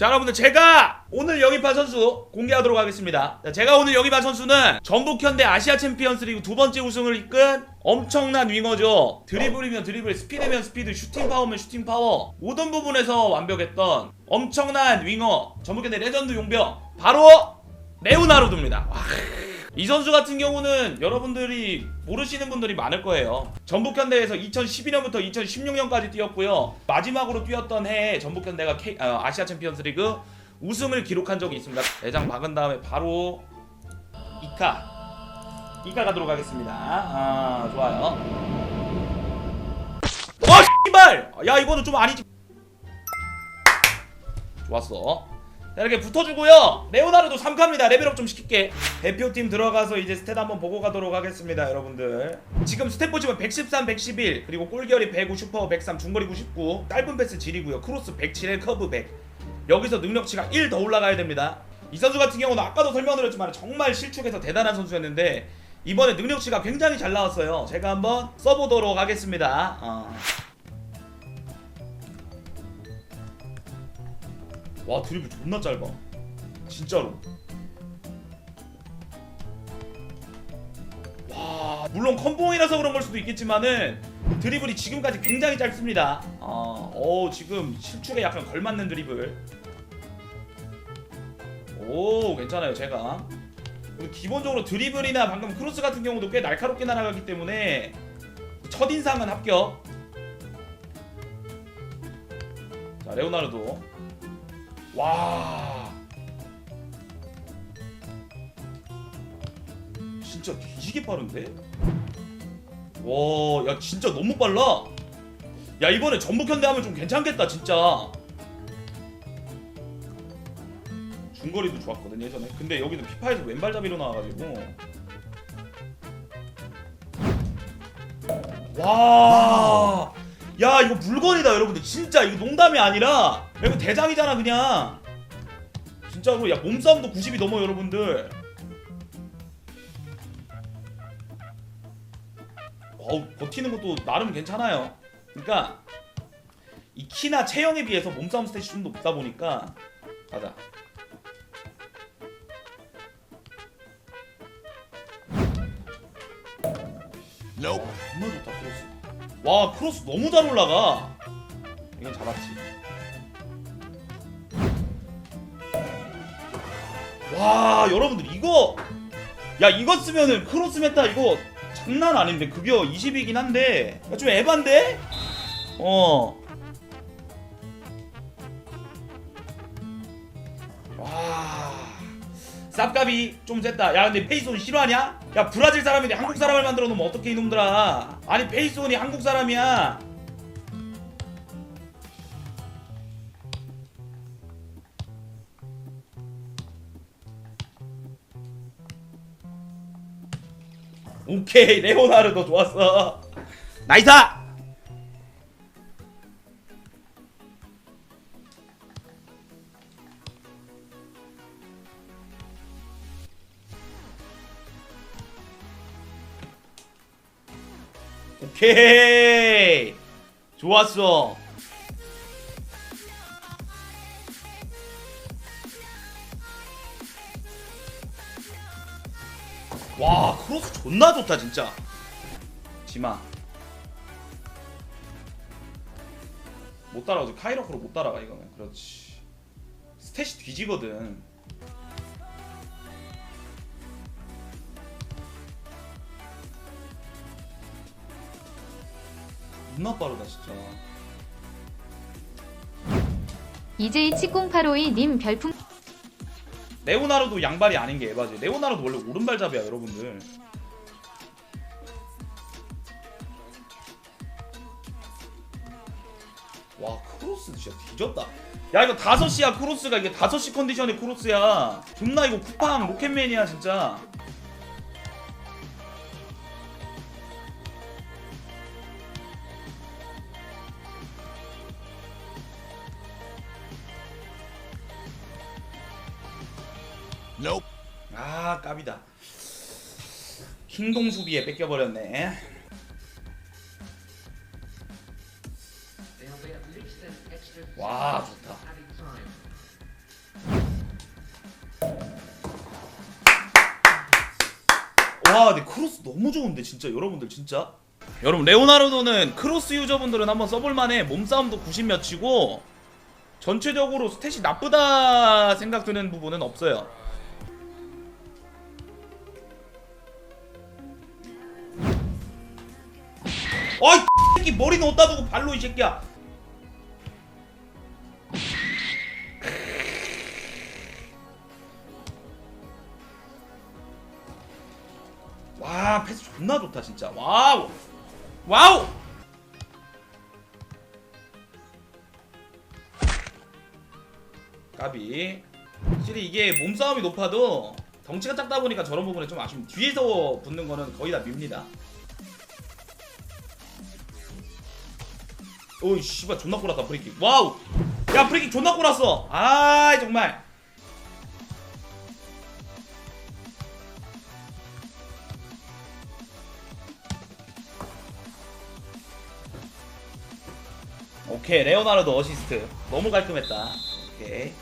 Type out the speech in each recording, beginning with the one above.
자 여러분들 제가 오늘 영입한 선수 공개하도록 하겠습니다. 자, 제가 오늘 영입한 선수는 전북현대 아시아 챔피언스 리그 두 번째 우승을 이끈 엄청난 윙어죠. 드리블이면 드리블 스피드면 스피드 슈팅 파워면 슈팅 파워. 모든 부분에서 완벽했던 엄청난 윙어 전북현대 레전드 용병 바로 레오나르도입니다. 와, 이 선수 같은 경우는 여러분들이 모르시는 분들이 많을 거예요. 전북현대에서 2012년부터 2016년까지 뛰었고요. 마지막으로 뛰었던 해에 전북현대가 K, 어, 아시아 챔피언스 리그 우승을 기록한 적이 있습니다. 내장 박은 다음에 바로 이카 이카 가도록 하겠습니다. 아 좋아요. 어 씨발! 야 이거는 좀 아니지. 좋았어. 자, 이렇게 붙어주고요. 레오나르도 3카입니다. 레벨업 좀 시킬게. 대표팀 들어가서 이제 스탯 한번 보고 가도록 하겠습니다, 여러분들. 지금 스탯 보시면 113, 111, 그리고 골결이 105, 슈퍼 103, 중거리 99, 짧은 패스 질이고요. 크로스 107, 커브 100. 여기서 능력치가 1 더 올라가야 됩니다. 이 선수 같은 경우는 아까도 설명드렸지만 정말 실축해서 대단한 선수였는데 이번에 능력치가 굉장히 잘 나왔어요. 제가 한번 써보도록 하겠습니다. 어. 와 드리블 존나 짧아. 진짜로. 와 물론 컴봉이라서 그런 걸 수도 있겠지만은 드리블이 지금까지 굉장히 짧습니다. 어, 어 지금 실축에 약간 걸맞는 드리블. 오 괜찮아요 제가. 기본적으로 드리블이나 방금 크로스 같은 경우도 꽤 날카롭게 날아가기 때문에 첫인상은 합격. 자 레오나르도 와 진짜 뒤지게 빠른데? 와, 야 진짜 너무 빨라. 야 이번에 전북현대 하면 좀 괜찮겠다 진짜. 중거리도 좋았거든 예전에. 근데 여기는 피파에서 왼발잡이로 나와가지고. 와. 야 이거 물건이다 여러분들 진짜 이거 농담이 아니라 야, 이거 대장이잖아 그냥. 진짜로 야 몸싸움도 90이 넘어 여러분들. 어우 버티는 것도 나름 괜찮아요. 그러니까 이 키나 체형에 비해서 몸싸움 스탯이 좀 높다 보니까 가자. Nope. 정말 좋다 크로스. 와 크로스 너무 잘 올라가. 이건 잡았지 와 여러분들 이거 야 이거 쓰면은 크로스 메타 이거 장난 아닌데 급여 20이긴 한데 야, 좀 에반데? 어 와. 쌉값이 좀 셌다. 야, 근데 페이스온 싫어하냐? 야, 브라질 사람인데 한국 사람을 만들어 놓으면 어떻게 이놈들아? 아니, 페이스온이 한국 사람이야. 오케이, 레오나르도 좋았어. 나이스! 오케이 좋았어 와 크로스 존나 좋다 진짜. 지마. 못 따라가지 카이로크로 못 따라가 이거는. 그렇지. 스탯이 뒤지거든. 존나 빠르다 진짜. EJ70852님 별풍 레오나르도 양발이 아닌 게 에바지. 레오나르도 원래 오른발잡이야, 여러분들. 와, 크로스 진짜 뒤졌다. 야, 이거 5시야, 크로스가. 이게 5시 컨디션의 크로스야. 존나 이거 쿠팡 로켓맨이야, 진짜. Nope. 아 까비다. 흰동 수비에 뺏겨버렸네. 와 좋다. 와, 근데 크로스 너무 좋은데 진짜 여러분들 진짜. 여러분 레오나르도는 크로스 유저분들은 한번 써볼만해. 몸싸움도 90몇 치고 전체적으로 스탯이 나쁘다 생각되는 부분은 없어요. 어이 새끼 머리는 어디다 두고 발로 이 새끼야. 와 패스 존나 좋다 진짜. 와우. 와우. 까비. 확실히 이게 몸싸움이 높아도 덩치가 작다 보니까 저런 부분에 좀 아쉬움 뒤에서 붙는 거는 거의 다 밉니다 오이 씨발 존나 꼬랐다 프리킥 와우! 야 프리킥 존나 꼬랐어! 아 정말. 오케이 레오나르도 어시스트. 너무 깔끔했다. 오케이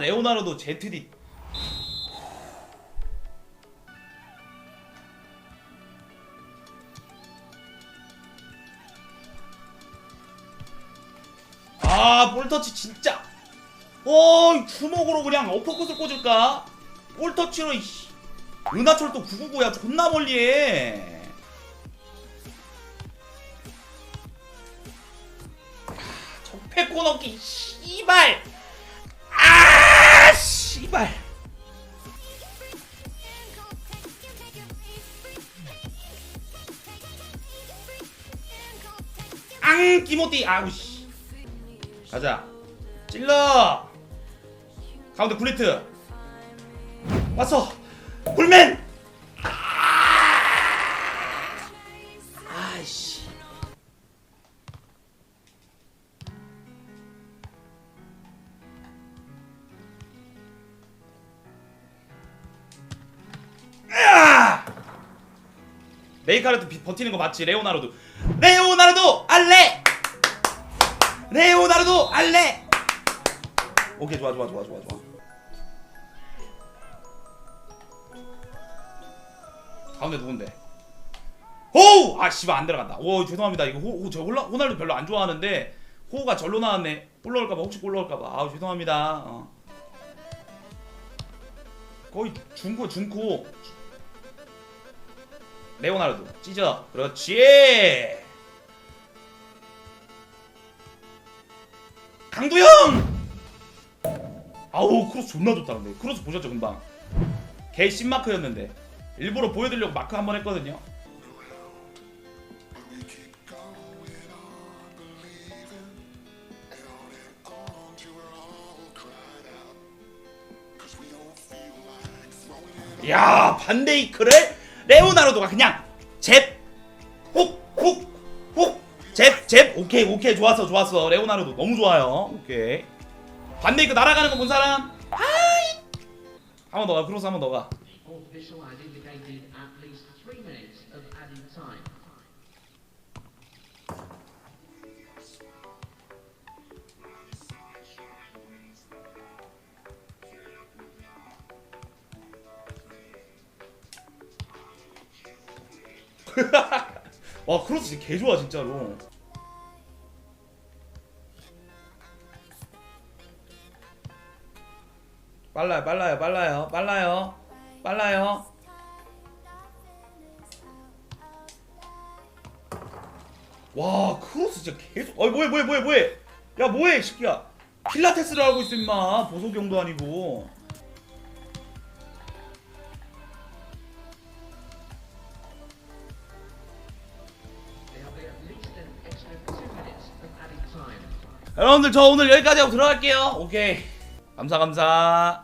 레오나르도 ZD 아 볼터치 진짜. 어 주먹으로 그냥 어퍼컷을 꽂을까? 볼터치로 이씨 은하철 도 999야. 존나 멀리해. 적폐 코너기 씨발 아 씨발. 앙 기모띠. 아우 씨. 가자. 찔러. 가운데 굴리트. 왔어. 굴맨 메이카르트 비- 버티는 거 맞지? 레오나르도. 레오나르도 알레 레오나르도 알레 오케이 좋아 좋아 좋아 좋아 좋아. 가운데 누군데? 호우! 아 씨발 안 들어간다. 오 죄송합니다. 이거 호, 호, 호날두 별로 안 좋아하는데 호우가 절로 나왔네. 골 넣을까봐 혹시 골 넣을까봐. 아우 죄송합니다. 어. 거의 중코 중코 레오나르도 찢어. 그렇지. 강도영! 아우 크로스 존나 좋다 근데. 크로스 보셨죠 금방? 개 신마크였는데. 일부러 보여드리려고 마크 한 번 했거든요. 야 반데이크를 레오나르도가 그냥 잽 훅 훅 훅 잽 잽. 오케이 오케이. 좋았어 좋았어. 레오나르도 너무 좋아요. 오케이. 반데이크 날아가는 거 본 사람? 하이. 한번 더 가. 크로스 한번 더 가 와 크로스 진짜 개 좋아 진짜로. 빨라요 빨라요 빨라요 빨라요 빨라요. 와 크로스 진짜 계속 어이 뭐해 뭐해 뭐해 뭐해. 야 뭐해 이 새끼야. 필라테스를 하고 있어 임마. 보석용도 아니고 여러분들 저 오늘 여기까지 하고 들어갈게요. 오케이. 감사 감사